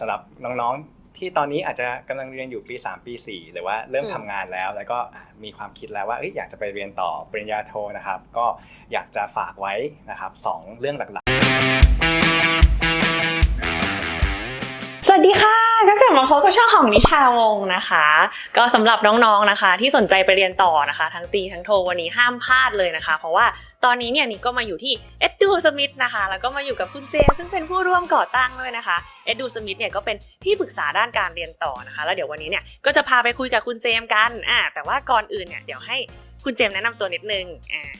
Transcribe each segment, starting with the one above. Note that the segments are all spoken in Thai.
สำหรับน้องๆ ที่ตอนนี้อาจจะกำลังเรียนอยู่ปี 3 ปี 4 หรือว่าเริ่มอืมทำงานแล้ว แล้วก็มีความคิดแล้วว่าเอ้ยอยากจะไปเรียนต่อปริญญาโทนะครับ ก็อยากจะฝากไว้นะครับสองเรื่องหลักสวัสดีค่ะ กลับมาพบกับช่องของนิชาวงนะคะ ก็สำหรับน้องๆนะคะ ที่สนใจไปเรียนต่อนะคะ ทั้งตีทั้งโทวันนี้ห้ามพลาดเลยนะคะ เพราะว่าตอนนี้เนี่ยนี่ก็มาอยู่ที่ Edu Smith นะคะ แล้วก็มาอยู่กับคุณเจมซึ่งเป็นผู้ร่วมก่อตั้งด้วยนะคะ Edu Smith เนี่ยก็เป็นที่ปรึกษาด้านการเรียนต่อนะคะ แล้วเดี๋ยววันนี้เนี่ยก็จะพาไปคุยกับคุณเจมกันอ่าแต่ว่าก่อนอื่นเนี่ยเดี๋ยวให้คุณเจมแนะนำตัวนิดนึงอ่า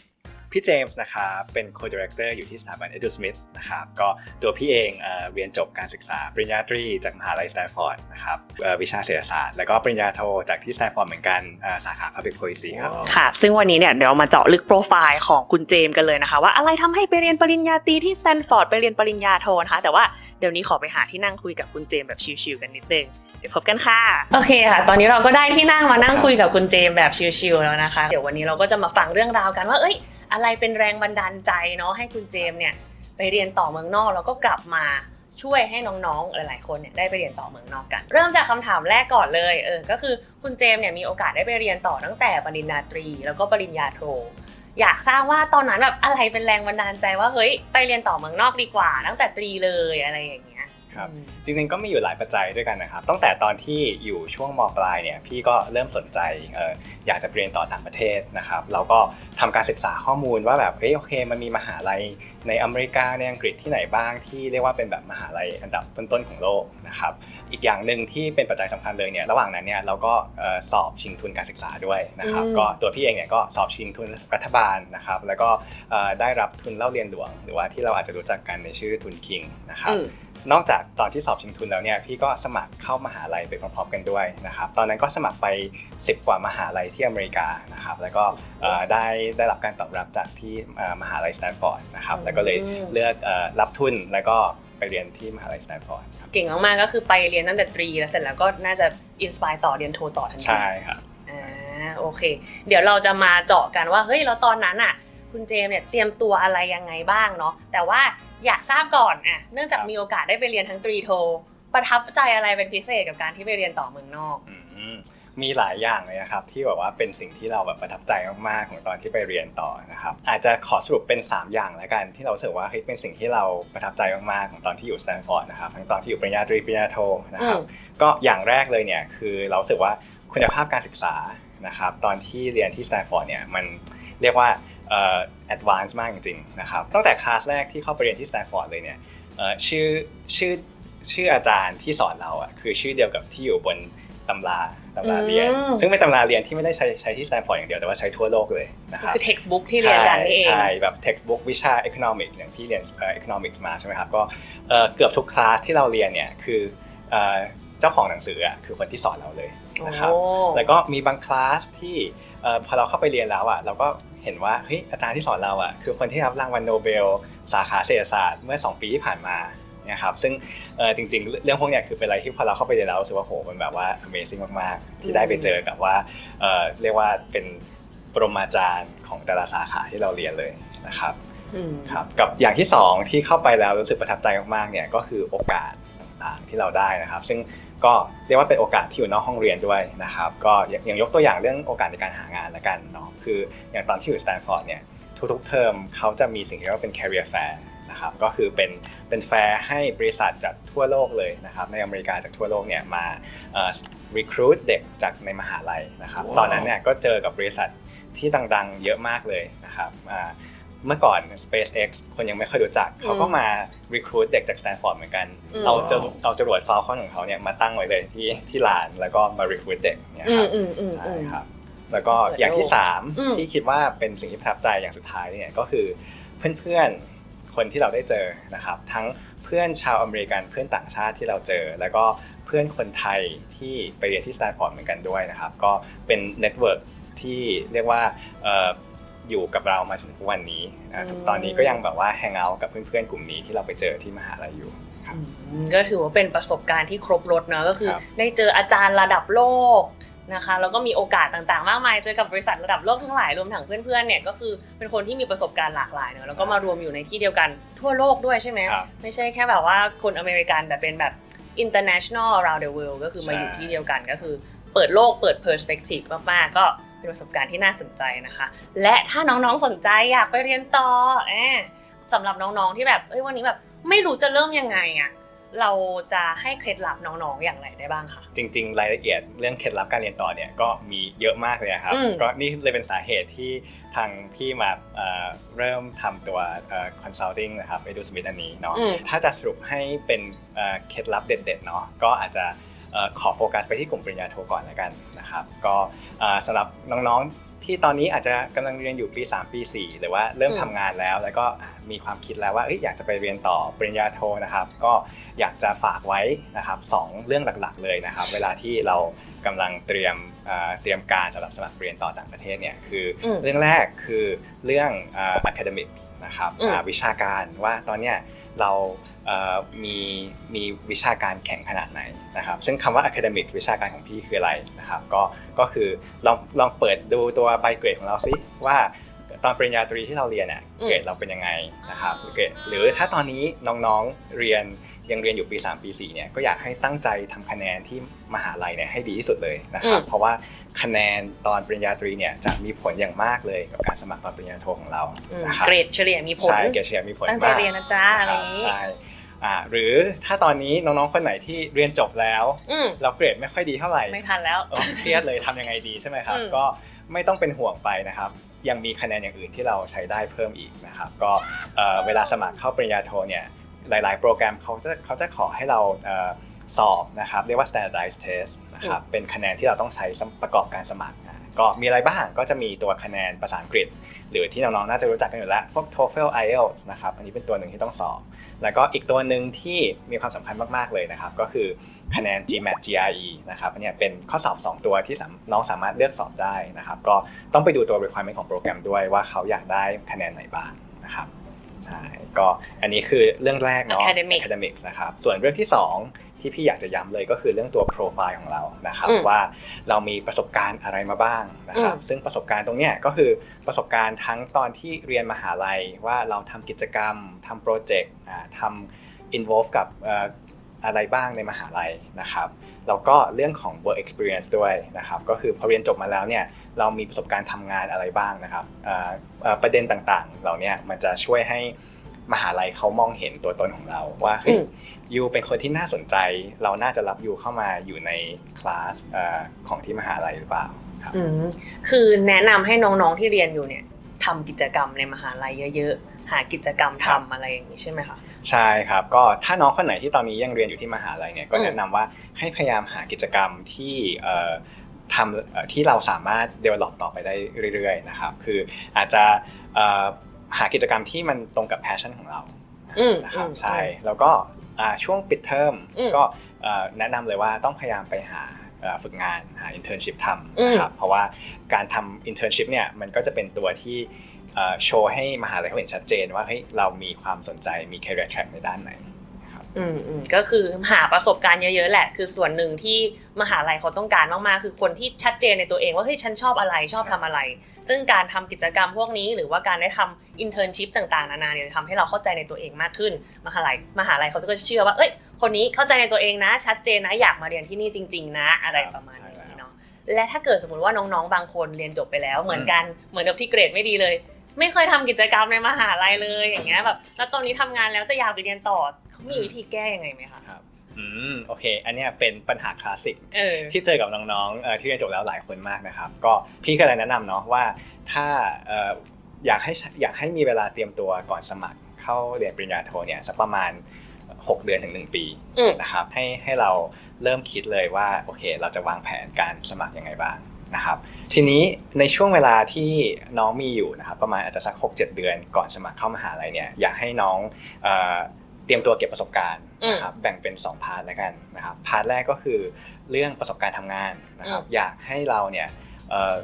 พี่เจมส์นะครับเป็นโคดีเรคเตอร์อยู่ที่สถาบัน Edu Smith นะครับก็ตัวพี่เองเอ่อเรียนจบการศึกษาปริญญาตรีจากมหาลัยสแตนฟอร์ดนะครับเอ่อวิชาเศรษฐศาสตร์แล้วก็ปริญญาโทจากที่สแตนฟอร์ดเหมือนกันเอ่อสาขา Public Policy ครับค่ะ ซึ่งวันนี้เนี่ยเดี๋ยวมาเจาะลึกโปรไฟล์ของคุณเจมส์กันเลยนะคะ ว่าอะไรทำให้ไปเรียนปริญญาตรีที่สแตนฟอร์ดไปเรียนปริญญาโทนะคะแต่ว่าเดี๋ยวนี้ขอไปหาที่นั่งคุยกับคุณเจมส์แบบชิลๆกันนิดนึงเดี๋ยวพบกันค่ะ โอเคค่ะ ตอนนี้เราก็ได้ที่นั่งมานั่งคุยกับคุณเจมส์แบบชิลๆแล้วนะคะ เดี๋ยววันนี้เราก็จะมาฟังเรื่องราวกันว่า เอ้ย อะไรเป็นแรงบันดาลใจเนาะให้คุณเจมเนี่ยไปเรียนต่อเมืองนอกแล้วก็กลับมาช่วยให้น้องๆ หลายๆ คนเนี่ยได้ไปเรียนต่อเมืองนอกกัน เริ่มจากคำถามแรกก่อนเลยเออก็คือคุณเจมเนี่ยมีโอกาสได้ไปเรียนต่อตั้งแต่ปริญญาตรี แล้วก็ปริญญาโท อยากทราบว่าตอนนั้นแบบอะไรเป็นแรงบันดาลใจว่าเฮ้ยไปเรียนต่อเมืองนอกดีกว่า ตั้งแต่ตรีเลยอะไรอย่างเงี้ย ครับอืมจริงๆก็มีอยู่หลายปัจจัยด้วยกันนะครับตั้งแต่ตอนที่อยู่ช่วงมปลายเนี่ยพี่ก็เริ่มสนใจเอออยากจะไปเรียนต่อต่างประเทศนะครับเราก็ทำการศึกษาข้อมูลว่าแบบเฮ้ยโอเค มันมีมหาลัยในอเมริกาในอังกฤษที่ไหนบ้างที่เรียกว่าเป็นแบบมหาลัยอันดับต้นๆของโลกนะครับอีกอย่างหนึ่งที่เป็นปัจจัยสำคัญเลยเนี่ยระหว่างนั้นเนี่ยเราก็เอ่อสอบชิงทุนการศึกษาด้วยนะครับอืมก็ตัวพี่เองเนี่ยก็สอบชิงทุนรัฐบาลนะครับแล้วก็เอ่อได้รับทุนเล่าเรียนหลวง หรือว่าที่เราอาจจะรู้จักกันในชื่อทุนคิงนะครับอืม นอกจากตอนที่สอบชิงทุนแล้วเนี่ยพี่ก็สมัครเข้ามหาลัยไปพร้อมๆกันด้วยนะครับตอนนั้นก็สมัครไป 10 กว่ามหาลัยที่อเมริกานะครับแล้วก็เอ่อได้ได้รับการตอบรับจากที่เอ่อมหาลัยสแตนฟอร์ดนะครับแล้วก็เลยอืมเลือกเอ่อรับทุนแล้วก็ไปเรียนที่มหาลัยสแตนฟอร์ดครับเก่งมากๆก็คือไปเรียนตั้งแต่ตรีแล้วเสร็จแล้วก็น่าจะอินสปายต่อเรียนโทต่อทันทีใช่ครับอ่าโอเค เดี๋ยวเราจะมาเจาะกันว่าเฮ้ยแล้วตอนนั้นอะ คุณเจมส์เนี่ยเตรียมตัวอะไรยังไงบ้างเนาะแต่ว่าอยากทราบก่อนอะเนื่องจากครับมีโอกาสได้ไปเรียนทั้งตรีโท ประทับใจอะไรเป็นพิเศษกับการที่ไปเรียนต่อเมืองนอกอืมมีหลายอย่างเลยนะครับที่แบบว่าเป็นสิ่งที่เราแบบประทับใจมากๆของตอนที่ไปเรียนต่อนะครับอาจจะขอสรุปเป็น 3 อย่างแล้วกันที่เรารู้สึกว่าเฮ้ยเป็นสิ่งที่เราประทับใจมากๆของตอนที่อยู่สแตนฟอร์ดนะครับทั้งตอนที่อยู่ปริญญาตรีปริญญาโทนะครับอืมก็อย่างแรกเลยเนี่ยคือเรารู้สึกว่าคุณภาพการศึกษานะครับตอนที่เรียนที่สแตนฟอร์ดเนี่ยมันเรียกว่า เอ่อ advanced มากจริงๆนะครับตั้งแต่คลาสแรกที่เข้าไปเรียนที่สแตนฟอร์ดเลยเนี่ยเอ่อชื่อชื่อชื่ออาจารย์ที่สอนเราอะคือชื่อเดียวกับที่อยู่บนตำราตำราเรียนอืมซึ่งเป็นตำราเรียนที่ไม่ได้ใช้ใช้ที่สแตนฟอร์ดอย่างเดียวแต่ว่าใช้ทั่วโลกเลยนะครับคือ textbook ที่เรียนกันนี่เองใช่ใช่แบบ textbook วิชา economics อย่างที่เรียนเอ่อ economics มาใช่ไหมครับก็เอ่อเกือบทุกคลาสที่เราเรียนเนี่ยคือเอ่อเจ้าของหนังสืออะคือคนที่สอนเราเลยนะครับโอ้แล้วก็มีบางคลาสที่เอ่อพอเราเข้าไปเรียนแล้วอะเราก็ เห็นว่าเฮ้ยอาจารย์ที่สอนเราอะคือคนที่รับรางวัลโนเบล สาขาเศรษฐศาสตร์เมื่อ 2 ปีที่ผ่านมาเนี่ยครับซึ่งเอ่อจริงๆ เรื่องพวกเนี้ยคือเป็นอะไรที่พอเราเข้าไปเรียนแล้วรู้สึกว่าโหมันแบบว่า Amazing มากๆ ที่ได้ไปเจอกับว่าเอ่อเรียกว่าเป็นปรมาจารย์ของแต่ละสาขาที่เราเรียนเลยนะครับอืมครับกับอย่างที่สองที่เข้าไปแล้วรู้สึกประทับใจมากๆเนี่ยก็คือโอกาสต่างๆที่เราได้นะครับ ซึ่ง ก็เรียกว่าเป็นโอกาสที่อยู่นอกห้องเรียนด้วยนะครับก็อย่างอย่างยกตัวอย่างเรื่องโอกาสในการหางานละกันเนาะคืออย่างตอนที่อยู่สแตนฟอร์ดเนี่ยทุกๆเทอมเขาจะมีสิ่งที่เรียกว่าเป็น career fair นะครับก็คือเป็นเป็นแฟร์ให้บริษัทจากทั่วโลกเลยนะครับในอเมริกาจากทั่วโลกเนี่ยมาเอ่อ recruit เด็กจากในมหาลัยนะครับว้าวตอนนั้นเนี่ยก็เจอกับบริษัทที่ดังๆ เยอะมากเลยนะครับอ่า เมื่อก่อน SpaceX คนยังไม่ค่อยรู้จัก เขาก็มา recruit เด็กจาก Stanford เหมือนกันอืมเอาจะเอาจรวด Falcon ของเขาเนี่ยมาตั้งไว้เลยที่ที่ลานแล้วก็มา recruit เด็กเนี่ยอืคมรับอืมอืมใช่อืมครับ แล้วก็เปิดโลกอย่างที่อืม3ที่คิดว่าเป็นสิ่งที่ประทับใจอย่างสุดท้ายเนี่ยก็คือเพื่อนๆคนที่เราได้เจอนะครับ ทั้งเพื่อนชาวอเมริกันเพื่อนต่างชาติที่เราเจอ แล้วก็เพื่อนคนไทยที่ไปเรียนที่สแตนฟอร์ดเหมือนกันด้วยนะครับ ก็เป็นเน็ตเวิร์กที่เรียกว่าเอ่ออยู่กับเรามาถึงทุกวันนี้นะอืมตอนนี้ก็ยังแบบว่าแฮงเอาท์กับเพื่อนๆกลุ่มนี้ที่เราไปเจอที่มหาลัยอยู่อืมก็ถือว่าเป็นประสบการณ์ที่ครบรถเนอะก็คือครับได้เจออาจารย์ระดับโลกนะคะแล้วก็มีโอกาสต่างๆ มากมายเจอกับบริษัทระดับโลกทั้งหลายรวมถึงเพื่อนๆเนี่ยก็คือเป็นคนที่มีประสบการณ์หลากหลายเนอะแล้วก็มารวมอยู่ในที่เดียวกันทั่วโลกด้วยใช่ไหมครับไม่ใช่แค่แบบว่าคนอเมริกันแต่เป็นแบบ international around the world ก็คือมาใช่อยู่ที่เดียวกันก็คือ เปิดโลกเปิด perspective มากๆก็ เป็นประสบการณ์ที่น่าสนใจนะคะ และถ้าน้องๆสนใจอยากไปเรียนต่อแอบสำหรับน้องๆที่แบบเอ้ยวันนี้แบบไม่รู้จะเริ่มยังไงอะเราจะให้เคล็ดลับน้องๆอย่างไรได้บ้างคะ จริงๆ รายละเอียดเรื่องเคล็ดลับการเรียนต่อเนี่ยก็มีเยอะมากเลยอะครับ อืม ก็นี่เลยเป็นสาเหตุที่ทางพี่มาเอ่อเริ่มทำตัวเอ่อ consulting นะครับไปดูสมิธอันนี้เนาะ อืม ถ้าจะสรุปให้เป็นเอ่อเคล็ดลับเด็ดๆเนาะก็อาจจะเอ่อ ขอโฟกัสไปที่กลุ่มปริญญาโทก่อนแล้วกันนะครับก็เอ่อสำหรับน้องๆที่ตอนนี้อาจจะกำลังเรียนอยู่ปี 3 ปี 4 หรือว่าเริ่มอืมทำงานแล้ว แล้วก็มีความคิดแล้วว่าเอ้ยอยากจะไปเรียนต่อปริญญาโทนะครับ ก็อยากจะฝากไว้นะครับสองเรื่องหลักๆ เลยนะครับ เวลาที่เรากำลังเตรียมเอ่อเตรียมการสำหรับสมัครเรียนต่อต่างประเทศเนี่ยคืออมเรื่องแรกคือเรื่องเอ่อ academic นะครับอืมอ่าวิชาการว่าตอนเนี้ยเราเอ่อ มีมีวิชาการแข่งขนาดไหนนะครับ ซึ่งคำว่า academic วิชาการของพี่คืออะไรนะครับ ก็ก็คือลองลองเปิดดูตัวใบเกรดของเราสิว่าตอนปริญญาตรีที่เราเรียนเนี่ยอืมเกรดเราเป็นยังไงนะครับเกรดหรือถ้าตอนนี้น้องๆเรียนยังเรียนอยู่ปี 3 ปี4เนี่ยก็อยากให้ตั้งใจทำคะแนนที่มหาลัยเนี่ยให้ดีที่สุดเลยนะครับอืมเพราะว่าคะแนนตอนปริญญาตรีเนี่ยจะมีผลอย่างมากเลยกับการสมัครตอนปริญญาโทของเราอืมนะครับเกรดเฉลี่ยมีผลใช่เกรดเฉลี่ยมีผลตั้งใจมากเรียนนะจ๊ะอะไรอย่างนี้ใช่ อ่าหรือถ้าตอนนี้น้องๆคนไหนที่เรียนจบแล้วอืมเราเกรดไม่ค่อยดีเท่าไหร่ไม่ทันแล้ว เออเครียดเลยทำยังไงดีใช่ไหมครับ อืม ก็ไม่ต้องเป็นห่วงไปนะครับ ยังมีคะแนนอย่างอื่นที่เราใช้ได้เพิ่มอีกนะครับ ก็เอ่อเวลาสมัครเข้าปริญญาโทเนี่ยหลายๆ โปรแกรมเขาจะเขาจะขอให้เราเอ่อสอบนะครับ เรียกว่า standardized test นะครับเป็นคะแนนที่เราต้องใช้ประกอบการสมัครนะ ก็มีอะไรบ้างก็จะมีตัวคะแนนภาษาอังกฤษ หรือที่น้องๆน่าจะรู้จักกันอยู่แล้ว พวก TOEFL IELTS นะครับอันนี้เป็นตัวหนึ่งที่ต้องสอบ แล้วก็อีกตัวหนึ่งที่มีความสำคัญมากๆเลยนะครับ ก็คือคะแนน GMAT GRE นะครับอันเนี้ยเป็นข้อสอบ 2 ตัวที่น้องสามารถเลือกสอบได้นะครับ ก็ต้องไปดูตัว requirement ของโปรแกรมด้วยว่าเขาอยากได้คะแนนไหนบ้างนะครับ ใช่ก็อันนี้คือเรื่องแรกเนาะ Academic academics นะครับส่วนเรื่องที่ 2 ที่พี่อยากจะย้ำเลยก็คือเรื่องตัวโปรไฟล์ของเรานะครับอืมว่าเรามีประสบการณ์อะไรมาบ้างนะครับอืมซึ่งประสบการณ์ตรงเนี้ยก็คือประสบการณ์ทั้งตอนที่เรียนมหาลัยว่าเราทำกิจกรรมทำโปรเจกต์อ่าทำ involve กับเอ่ออะไรบ้างในมหาลัยนะครับ แล้วก็เรื่องของ work experience ด้วยนะครับ ก็คือพอเรียนจบมาแล้วเนี่ยเรามีประสบการณ์ทำงานอะไรบ้างนะครับเอ่อเอ่อประเด็นต่างๆ เหล่าเนี้มันจะช่วยให้มหาลัยเขามองเห็นตัวตนของเราว่าเฮ้ยอืมยูเป็นคนที่น่าสนใจ เราน่าจะรับยูเข้ามาอยู่ในคลาสเอ่อของที่มหาลัยหรือเปล่าครับอืมคือแนะนำให้น้องๆที่เรียนอยู่เนี่ยทำกิจกรรมในมหาลัยเยอะๆ หากิจกรรมทำอะไรอย่างนี้ใช่ไหมคะ ใช่ครับก็ถ้าน้องคนไหนที่ตอนนี้ยังเรียนอยู่ที่มหาลัยเนี่ยก็อืมแนะนำว่าให้พยายามหากิจกรรมที่เอ่อทำเอ่อที่เราสามารถ develop ต่อไปได้เรื่อยๆนะครับคืออาจจะเอ่อหากิจกรรมที่มันตรงกับ passion ของเราอืมนะครับอืมใช่แล้วก็อ่าช่วงปิดเทอมอืมก็เอ่อแนะนำเลยว่าต้องพยายามไปหาเอ่อ ฝึกงานหา internship ทอืมำนะครับเพราะว่าการทำ internship เนี่ยมันก็จะเป็นตัวที่เอ่อโชว์ให้มหาลัยเขาเห็นชัดเจนว่าเฮ้ยเรามีความสนใจมี career track ในด้านไหนนะครับ อืมอืมก็คือหาประสบการณ์เยอะๆแหละ คือส่วนหนึ่งที่มหาลัยเขาต้องการมากๆ คือคนที่ชัดเจนในตัวเองว่าเฮ้ยฉันชอบอะไรชอบทำอะไร ซึ่งการทำกิจกรรมพวกนี้ หรือว่าการได้ทำอินเทอร์นชิพต่างๆนานาเนี่ยจะทำให้เราเข้าใจในตัวเองมากขึ้น มหาลัยมหาลัยเขาก็จะเชื่อว่าเอ้ยคนนี้เข้าใจในตัวเองนะ ชัดเจนนะอยากมาเรียนที่นี่จริง ๆ นะ อะไรประมาณนี้เนาะและถ้าเกิดสมมติว่าน้องๆ บางคนเรียนจบไปแล้ว เหมือนกันเหมือนกับที่เกรดไม่ดีเลย ไม่เคยทำกิจกรรมในมหาลัยเลยอย่างเงี้ยแบบแล้วตอนนี้ทำงานแล้วแต่อยากไปเรียนต่อ มีวิธีแก้ยังไงไหมคะครับอืมโอเค อันเนี้ยเป็นปัญหาคลาสสิกเออที่เจอกับน้องๆเอ่อที่เรียนจบแล้วหลายคนมากนะครับ ก็พี่ก็เลยแนะนำเนาะว่าถ้าเอ่ออยากให้อยากให้มีเวลาเตรียมตัวก่อนสมัครเข้าเรียนปริญญาโทเนี่ยสักประมาณ 6 เดือนถึง 1 ปีอืมนะครับให้ให้เราเริ่มคิดเลยว่าโอเค เราจะวางแผนการสมัครยังไงบ้างนะครับทีนี้ในช่วงเวลาที่น้องมีอยู่นะครับประมาณอาจจะสัก 6-7 เดือนก่อนสมัครเข้ามหาลัยเนี่ยอยากให้น้อง เอ่อเตรียมตัวเก็บประสบการณ์นะครับแบ่งเป็น2พาร์ทแล้วกันนะครับพาร์ทแรกก็คือเรื่องประสบการณ์ทำงานนะครับอยากให้เราเนี่ยเอ่อ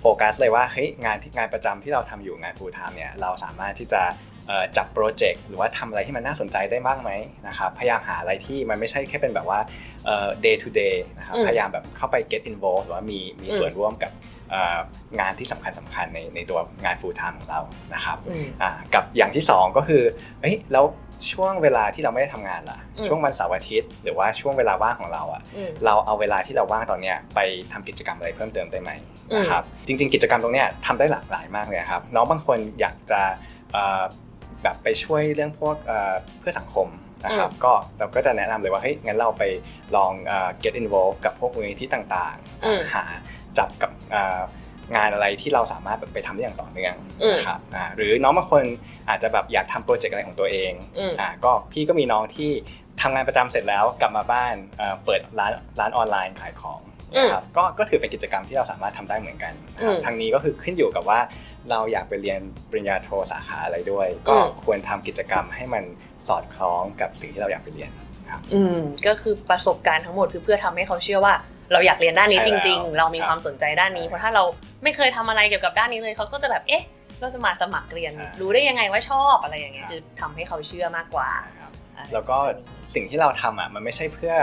โฟกัสเลยว่าเฮ้ยงานที่งานประจำที่เราทำอยู่งาน full time เนี่ยเราสามารถที่จะเอ่อจับโปรเจกต์หรือว่าทำอะไรที่มันน่าสนใจได้บ้างไหมนะครับพยายามหาอะไรที่มันไม่ใช่แค่เป็นแบบว่าเอ่อ day to day นะครับอืมพยายามแบบเข้าไป get involved หรือว่ามีมีอืมส่วนร่วมกับเอ่องานที่สำคัญสำคัญในในตัวงาน full time ของเรานะครับอืมอ่ากับอย่างที่สองก็คือเอ้ยแล้ว ช่วงเวลาที่เราไม่ได้ทำงานล่ะ อืม ช่วงวันเสาร์อาทิตย์ หรือว่าช่วงเวลาว่างของเราอะ อืม เราเอาเวลาที่เราว่างตอนเนี้ยไปทำกิจกรรมอะไรเพิ่มเติมได้ไหมอืม นะครับจริง ๆ กิจกรรมตรงเนี้ยทำได้หลากหลายมากเลยครับน้องบางคนอยากจะเอ่อแบบไปช่วยเรื่องพวกเอ่อเพื่อสังคมนะครับก็เราก็จะแนะนำเลยว่าเฮ้ยงั้นเราไปลองเอ่อ get involved กับพวกมูลนิธิต่างอืม ๆ หาจับกับเอ่อ งานอะไรที่เราสามารถแบบไปทำได้อย่างต่อเนื่องอืมนะครับอ่าหรือน้องบางคนอาจจะแบบอยากทำโปรเจกต์อะไรของตัวเองอืม อ่าก็พี่ก็มีน้องที่ทำงานประจำเสร็จแล้วกลับมาบ้านเอ่อเปิดร้านร้านออนไลน์ขายของนะครับก็ก็ถือเป็นกิจกรรมที่เราสามารถทำได้เหมือนกันนะครับอืมทางนี้ก็คือขึ้นอยู่กับว่าเราอยากไปเรียนปริญญาโทสาขาอะไรด้วย ก็อืม ควรทำกิจกรรมให้มันสอดคล้องกับสิ่งที่เราอยากไปเรียนครับอืมก็คือประสบการณ์ทั้งหมดคือเพื่อทำให้เขาเชื่อว่า เราอยากเรียนด้านนี้ใช่จแล้วริง ๆ เรามีครับความสนใจด้านนี้ใช่เพราะถ้าเราไม่เคยทำอะไรเกี่ยวกับด้านนี้เลยเขาก็จะแบบเอ๊ะ เราจะมาสมัครเรียนใช่รู้ได้ยังไงว่าชอบอะไรอย่างเงี้ยครับคือทำให้เขาเชื่อมากกว่านะครับอะไรแล้วก็สิ่งที่เราทำอะมันไม่ใช่เพื่อ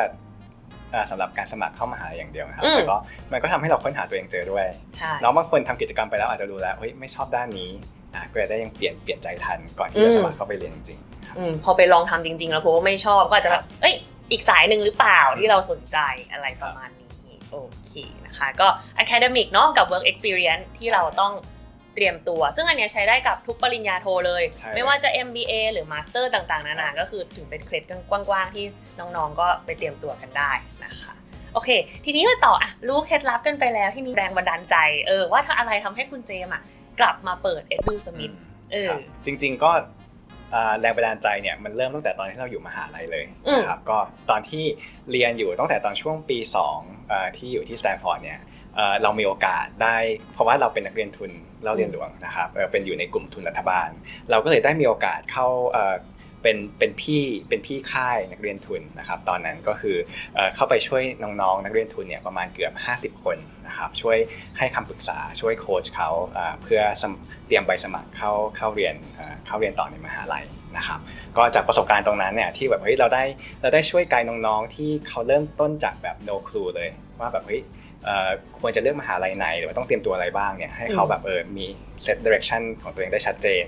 อ่าสำหรับการสมัครเข้ามหาลัยอย่างเดียวนะครับอืมแต่ก็มันก็ทำให้เราค้นหาตัวเองเจอด้วยใช่น้องบางคนทำกิจกรรมไปแล้วอาจจะรู้แล้วเฮ้ยไม่ชอบด้านนี้อะก็จะได้ยังเปลี่ยนเปลี่ยนใจทันก่อนที่จะสมัครเข้าไปเรียนจริงๆครับอืมพอไปลองทำจริง ๆ แล้วพบว่าไม่ชอบก็อาจจะแบบเอ้ยอีกสายหนึ่งหรือเปล่าที่เราสนใจอะไรประมาณนี้ โอเคนะคะ ก็ academic เนาะกับ work experience ที่เราต้องเตรียมตัว ซึ่งอันเนี้ยใช้ได้กับทุกปริญญาโทเลย ใช่ ไม่ว่าจะ MBA หรือ Master ต่างๆ นานา ก็คือถึงเป็นเคล็ดกว้างๆ ที่น้องๆ ก็ไปเตรียมตัวกันได้นะคะ โอเค ทีนี้มาต่ออะรู้เคล็ดลับกันไปแล้วที่นี่แรงบันดาลใจ เออ ว่าถ้าอะไรทำให้คุณเจมส์อะ กลับมาเปิด Edu Smith เออ ครับจริงๆก็อ่า แรงบันดาลใจเนี่ยมันเริ่มตั้งแต่ตอนที่เราอยู่มหาลัยเลยอืมนะครับก็ตอนที่เรียนอยู่ตั้งแต่ตอนช่วงปี2อ่าที่อยู่ที่สแตนฟอร์ดเนี่ยเอ่อเรามีโอกาสได้ เพราะว่าเราเป็นนักเรียนทุนเราเรียนหลวงนะครับเอ่อเป็นอยู่ในกลุ่มทุนรัฐบาล เราก็เลยได้มีโอกาสเข้า เป็นเป็นพี่เป็นพี่ค่ายนักเรียนทุนนะครับตอนนั้นก็คือเข้าไปช่วยน้องๆนักเรียนทุนเนี่ยประมาณเกือบ 50 คนนะครับช่วยให้คำปรึกษาช่วยโค้ชเขาเพื่อเตรียมใบสมัครเข้าเข้าเรียนเข้าเรียนต่อในมหาลัยนะครับก็จากประสบการณ์ตรงนั้นเนี่ยที่แบบเฮ้ยเราได้เราได้ช่วยไกด์น้องๆที่เขาเริ่มต้นจากแบบ no clue เลยว่าแบบเฮ้ย ควรจะเลือกมหาลัยไหนหรือว่าต้องเตรียมตัวอะไรบ้างเนี่ยให้เขาแบบเออมี set direction ของตัวเองได้ชัดเจน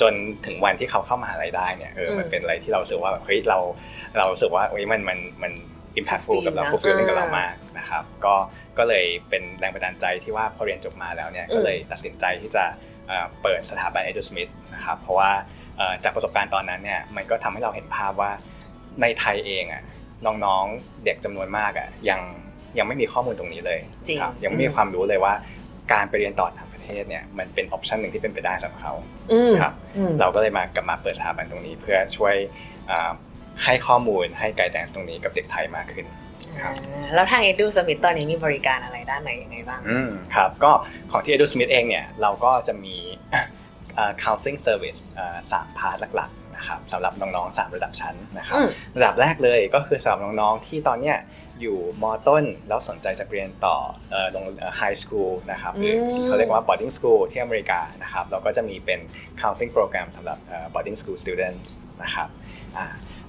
จนถึงวันที่เขาเข้ามหาลัยได้เนี่ยเอออืมมันเป็นอะไรที่เรารู้สึกว่าแบบเฮ้ยเราเรารู้สึกว่าเฮ้ยมันมันมัน impactful กับเรานะ fulfilling กับเราอ่ามมากนะครับก็ก็เลยเป็นแรงบันดาลใจที่ว่าพอเรียนจบมาแล้วเนี่ยอืมก็เลยตัดสินใจที่จะเอ่อเปิดสถาบัน Edu Smith นะครับเพราะว่าเอ่อจากประสบการณ์ตอนนั้นเนี่ยมันก็ทำให้เราเห็นภาพว่าในไทยเองอะน้องๆเด็กจำนวนมากอะยัง ยังไม่มีข้อมูลตรงนี้เลยจริง ครับยังไม่มีความรู้เลยว่าการไปเรียนต่อต่างประเทศเนี่ยมันเป็นออปชันหนึ่งที่เป็นไปได้สำหรับเขาอืมครับ อืม เราก็เลยมากลับมาเปิดสถาบันตรงนี้เพื่อช่วยอ่าให้ข้อมูลให้ไกด์แดนตรงนี้กับเด็กไทยมากขึ้น ครับ อ่าแล้วทาง Edu Smith ตอนนี้มีบริการอะไรด้านไหนยังไงบ้าง อืมครับก็ของที่ Edu Smith เองเนี่ยเราก็จะมี อ่า counseling service อ่าสามพาร์ทหลักๆ นะครับสำหรับน้องๆสามระดับชั้นนะครับอืมระดับแรกเลยก็คือสำหรับน้องๆที่ตอนเนี้ยอยู่มต้นแล้วสนใจจะเรียนต่อเอ่อโรงไฮสคูลนะครับหรืออมเขาเรียกว่า boarding school ที่อเมริกานะครับเราก็จะมีเป็น counseling program สำหรับเอ่อ boarding school students นะครับอ่า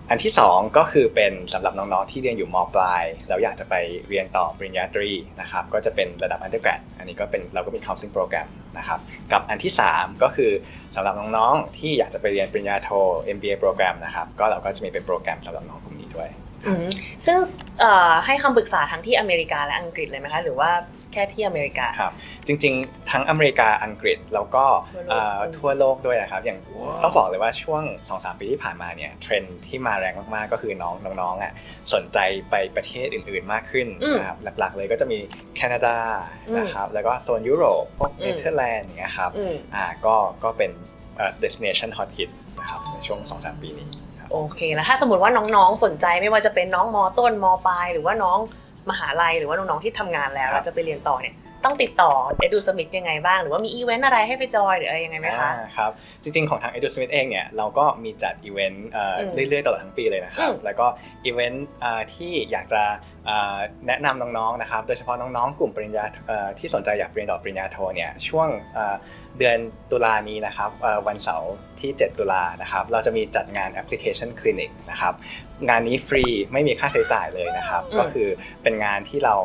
อันที่ 2 ก็คือเป็นสำหรับน้องๆที่เรียนอยู่มปลายแล้วอยากจะไปเรียนต่อปริญญาตรีนะครับก็จะเป็นระดับ undergrad อันนี้ก็เป็นเราก็มี counseling program นะครับกับอันที่ 3 ก็คือสำหรับน้องๆที่อยากจะไปเรียนปริญญาโท MBA โปรแกรมนะครับก็เราก็จะมีเป็นโปรแกรมสำหรับน้องกลุ่มนี้ด้วยซึ่งให้คำปรึกษาทั้งที่อเมริกาและอังกฤษเลยไหมคะหรือว่า แค่ที่อเมริกา ครับ จริงๆ ทั้งอเมริกาอังกฤษแล้วก็ทั่วโลก เอ่อทั่วโลกด้วยนะครับ อย่างต้องบอกเลยว่าช่วง 2-3 ปีที่ผ่านมาเนี่ยเทรนด์ที่มาแรงมากๆ ก็คือน้องน้องๆอะสนใจไปประเทศอื่นๆมากขึ้นอืมนะครับหลักๆเลยก็จะมีแคนาดาอืมนะครับแล้วก็โซนยุโรปพวกอืม เนเธอร์แลนด์อย่างเงี้ยครับอืมอ่าก็ก็เป็นเอ่อ destination hot hit นะครับในช่วง 2-3 ปีนี้ครับ โอเคแล้วถ้าสมมติว่าน้องๆสนใจไม่ว่าจะเป็นน้องมต้นมปลายหรือว่าน้อง มหาลัยหรือว่าน้องๆที่ทำงานแล้วครับแล้วจะไปเรียนต่อเนี่ย ต้องติดต่อ Edu Smith ยังไงบ้าง หรือว่ามีอีเวนต์อะไรให้ไปจอยหรืออะไรยังไงไหมคะอ่าครับจริงๆของทาง Edu Smith เองเนี่ยเราก็มีจัดอีเวนต์เอ่ออมเรื่อยๆตลอดทั้งปีเลยนะครับอืมแล้วก็อีเวนต์อ่าที่อยากจะอ่าแนะนำน้องๆนะครับโดยเฉพาะน้องๆกลุ่มปริญญาเอ่อที่สนใจอยากเรียนต่อปริญญาโทเนี่ยช่วงอ่าเดือนตุลานี้นะครับเอ่อวันเสาร์ที่ 7 ตุลานะครับเราจะมีจัดงานแอปพลิเคชันคลินิกนะครับงานนี้ฟรีไม่มีค่าใช้จ่ายเลยนะครับอืมก็คือเป็นงานที่เรา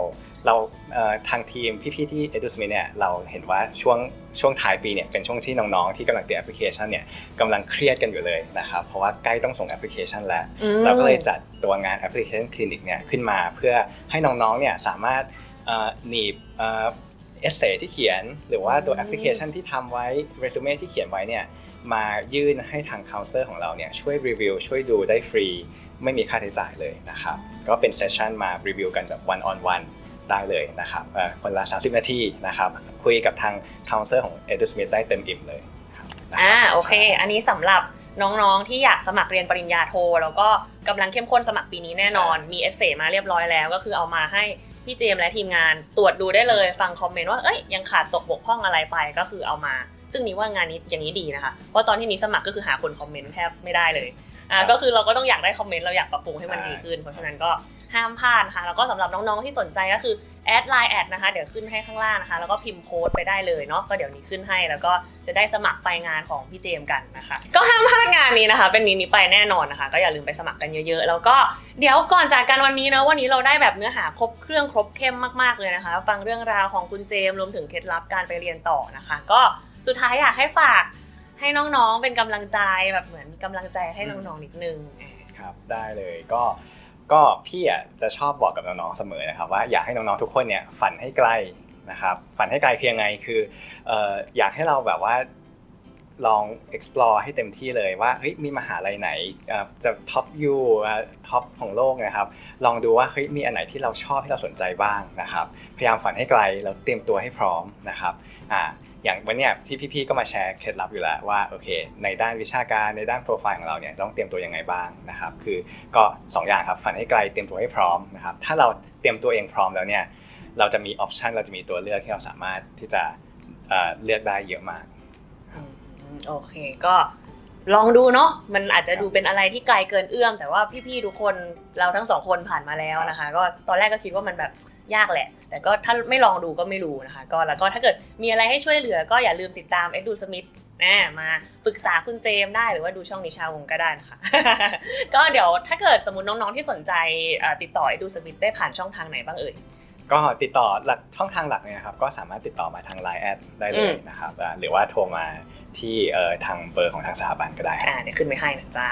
เราเอ่อทางทีมพี่ๆที่ e d u s m i t เนี่ยเราเห็นว่าช่วงช่วงท้ายปีเนี่ยเป็นช่วงที่น้องๆที่กำลังเตรียมแอปพลิเคชันเนี่ยกำลังเครียดกันอยู่เลยนะครับเพราะว่าใกล้ต้องส่งแอปพลิเคชันแล้วอืมเราก็เลยจัดตัวงานแอปพลิเคชันคลินิกเนี่ยขึ้นมาเพื่อให้น้องๆเนี่ยสามารถเอ่อหนีบเอ่อเอเซที่เขียน หรือว่าตัวอืมแอปพลิเคชันที่ทำไว้เรซูเม่ที่เขียนไว้เนี่ยมายื่นให้ทางเคาน์เตอร์ของเราเนี่ยช่วยรีวิวช่วยดูได้ฟรี ไม่มีค่าใช้จ่ายเลยนะครับก็เป็นเซสชันมารีวิวกันแบบ one on one ได้เลยนะครับเอ่อคนละ 30 นาทีนะครับคุยกับทางเคาน์เตอร์ของ e d u s m i t ได้เต็มอิ่มเลยครับอ่าโอเค อันนี้สำหรับน้องๆ ที่อยากสมัครเรียนปริญญาโท แล้วก็กำลังเข้มข้นสมัครปีนี้แน่นอน มีเอเซมาเรียบร้อยแล้ว ก็คือเอามาให้พี่เจมส์และทีมงานตรวจดูได้เลย ฟังคอมเมนต์ว่าเอ้ยยังขาดตกบกพร่องอะไรไปก็คือเอามา ซึ่งนี้ว่างานนี้อย่างนี้ดีนะคะ เพราะตอนที่นี้สมัครก็คือหาคนคอมเมนต์แทบไม่ได้เลย อ่าครับก็คือเราก็ต้องอยากได้คอมเมนต์เราอยากปรับปรุงให้มันใช่ดีขึ้น เพราะฉะนั้นก็ห้ามพลาดนะคะแล้วก็สำหรับน้องๆที่สนใจก็คือแอดไลน์แอดนะคะเดี๋ยวขึ้นให้ข้างล่างนะคะ แล้วก็พิมพ์โค้ดไปได้เลยเนาะก็เดี๋ยวนี้ขึ้นให้แล้วก็จะได้สมัครไปงานของพี่เจมส์กันนะคะ ก็ห้ามพลาดงานนี้นะคะ เป็นนี้นี้ไปแน่นอนนะคะ ก็อย่าลืมไปสมัครกันเยอะๆ แล้วก็เดี๋ยวก่อนจากกันวันนี้เนาะวันนี้เราได้แบบเนื้อหาครบเครื่องครบเข้มมากๆเลยนะคะ ฟังเรื่องราวของคุณเจมส์รวมถึงเคล็ดลับการไปเรียนต่อนะคะ ก็สุดท้ายอยากให้ฝาก ให้น้องๆ เป็นกำลังใจแบบเหมือนกำลังใจให้น้องๆนิดนึงครับได้เลยก็ก็พี่อะจะชอบบอกกับน้องๆเสมอนะครับว่าอยากให้น้องๆทุกคนเนี่ยฝันให้ไกลนะครับฝันให้ไกลเพียงไงคือเอ่ออยากให้เราแบบว่าลอง explore ให้เต็มที่เลยว่าเฮ้ยมีมหาลัยไหนเอ่อจะท็อยูท็อปของโลกนะครับลองดูว่าเฮ้ยมีอันไหนที่เราชอบที่เราสนใจบ้างนะครับพยายามฝันให้ไกลแล้วเตรียมตัวให้พร้อมนะครับอ่า อย่างวันเนี้ยที่พี่ๆก็มาแชร์เคล็ดลับอยู่แล้วว่าโอเค ในด้านวิชาการในด้านโปรไฟล์ของเราเนี่ยต้องเตรียมตัวยังไงบ้างนะครับ คือก็สองอย่างครับฝันให้ไกลเตรียมตัวให้พร้อมนะครับถ้าเราเตรียมตัวเองพร้อมแล้วเนี่ยเราจะมีออปชันเราจะมีตัวเลือกที่เราสามารถที่จะเเลือกได้เยอะมากโอเคก็ ลองดูเนาะมันอาจจะดูเป็นอะไรที่ไกลเกินเอื้อม แต่ว่าพี่ๆทุกคนเราทั้งสองคนผ่านมาแล้วนะคะ ก็ตอนแรกก็คิดว่ามันแบบยากแหละ แต่ก็ถ้าไม่ลองดูก็ไม่รู้นะคะ ก็แล้วก็ถ้าเกิดมีอะไรให้ช่วยเหลือก็อย่าลืมติดตามเอ็ดดูสมิธนะมาปรึกษาคุณเจมส์ได้หรือว่าดูช่องนิชาวงศ์ก็ได้นะคะ ก็เดี๋ยวถ้าเกิดสมมติน้องๆที่สนใจเอ่อติดต่อเอ็ดดูสมิธได้ผ่านช่องทางไหนบ้างเอ่ยก็ติดต่อหลักช่องทางหลักเนี่ยนะครับก็สามารถติดต่อมาทาง Line แอดได้เลยนะครับอ่าหรือว่าโทรมา ที่เอ่อทางเบอร์ของทางสถาบันก็ได้ครับอ่าเดี๋ยวขึ้นไปให้นะจ๊ะ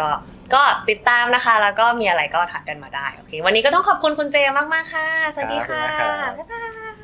ก็ก็ติดตามนะคะ แล้วก็มีอะไรก็ทักกันมาได้โอเควันนี้ก็ต้องขอบคุณคุณเจมากๆค่ะ สวัสดีค่ะครับบ๊ายบาย